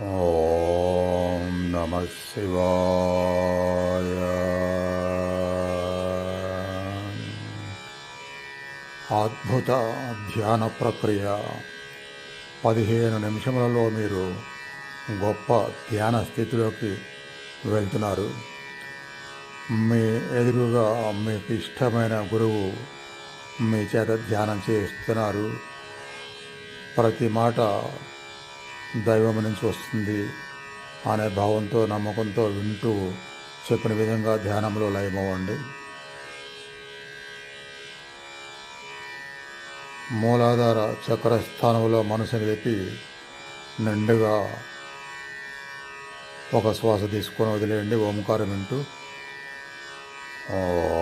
ఓం నమ శివాయ. అద్భుత ధ్యాన ప్రక్రియ. పదిహేను నిమిషములలో మీరు గొప్ప ధ్యాన స్థితిలోకి వెళ్తున్నారు. మీ ఎదురుగా మీకు ఇష్టమైన గురువు మీ చేత ధ్యానం చేస్తున్నారు. ప్రతి మాట దైవం నుంచి వస్తుంది అనే భావంతో నమ్మకంతో వింటూ చెప్పిన విధంగా ధ్యానంలో లయమవ్వండి. మూలాధార చక్ర స్థానంలో మనసుని లేపి నిండుగా ఒక శ్వాస తీసుకొని వదిలేయండి. ఓంకారం వింటూ. ఓ.